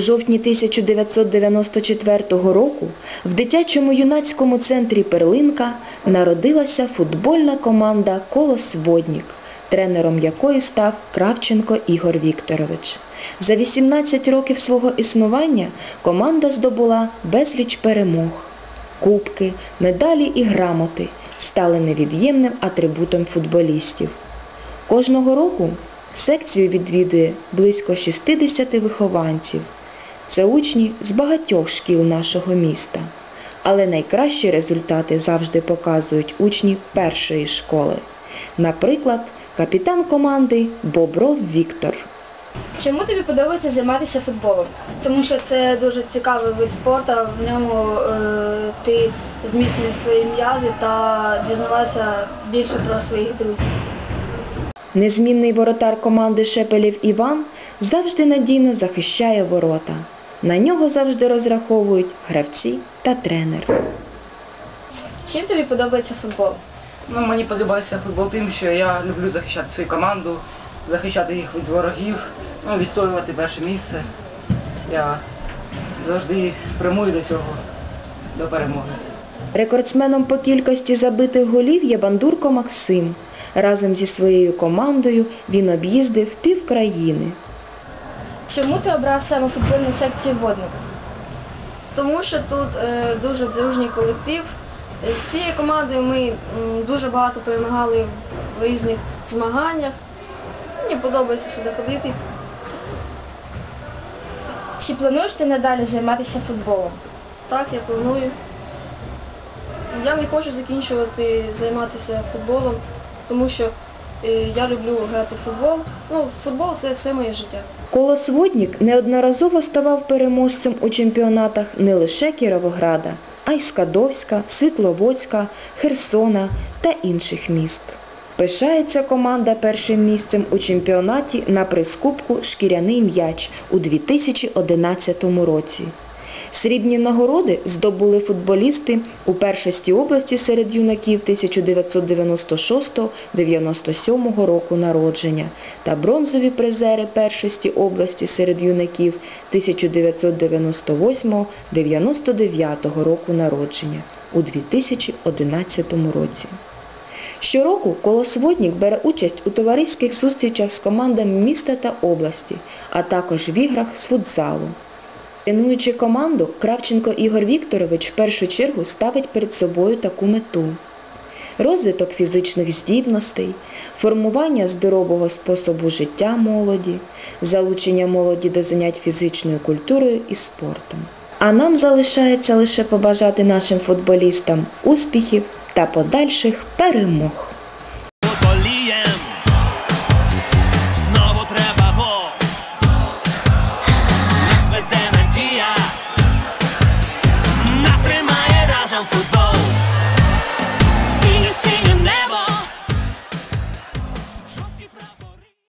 жовтні 1994 року в дитячому юнацькому центрі Перлинка народилася футбольна команда Колос Воднік, тренером якої став Кравченко Ігор Вікторович. За 18 років свого існування команда здобула безліч перемог. Кубки, медалі і грамоти стали невід'ємним атрибутом футболістів. Кожного року секцію відвідує близько 60 вихованців. Це учні з багатьох шкіл нашого міста. Але найкращі результати завжди показують учні першої школи. Наприклад, капітан команди Бобров Віктор. Чому тобі подобається займатися футболом? Тому що це дуже цікавий вид спорту, в ньому е, ти зміцнюєш свої м'язи та дізнаваєшся більше про своїх друзів. Незмінний воротар команди Шепелів Іван завжди надійно захищає ворота. На нього завжди розраховують гравці та тренер. Чим тобі подобається футбол? Ну, мені подобається футбол тим, що я люблю захищати свою команду, захищати їх від ворогів, ну, відстоювати перше місце. Я завжди прямую до цього, до перемоги. Рекордсменом по кількості забитих голів є Бандурко Максим. Разом зі своєю командою він об'їздив пів країни. Чому ти обрав саме футбольну секцію водник? Тому що тут е, дуже дружній колектив. Е, З цією командою ми м, дуже багато перемагали в різних змаганнях. Мені подобається сюди ходити. Чи плануєш ти надалі займатися футболом? Так, я планую. Я не хочу закінчувати займатися футболом, тому що я люблю грати в футбол. Ну, футбол це все моє життя. Колос Воднік неодноразово ставав переможцем у чемпіонатах не лише Кіровограда, а й Скадовська, Світловодська, Херсона та інших міст. Пишається команда першим місцем у чемпіонаті на прискубку Шкіряний м'яч у 2011 році. Срібні нагороди здобули футболісти у першості області серед юнаків 1996-97 року народження та бронзові призери першості області серед юнаків 1998-99 року народження у 2011 році. Щороку Колосводнік бере участь у товариських зустрічах з командами міста та області, а також в іграх з футзалу. Тренуючи команду, Кравченко Ігор Вікторович в першу чергу ставить перед собою таку мету – розвиток фізичних здібностей, формування здорового способу життя молоді, залучення молоді до занять фізичною культурою і спортом. А нам залишається лише побажати нашим футболістам успіхів та подальших перемог. futebol.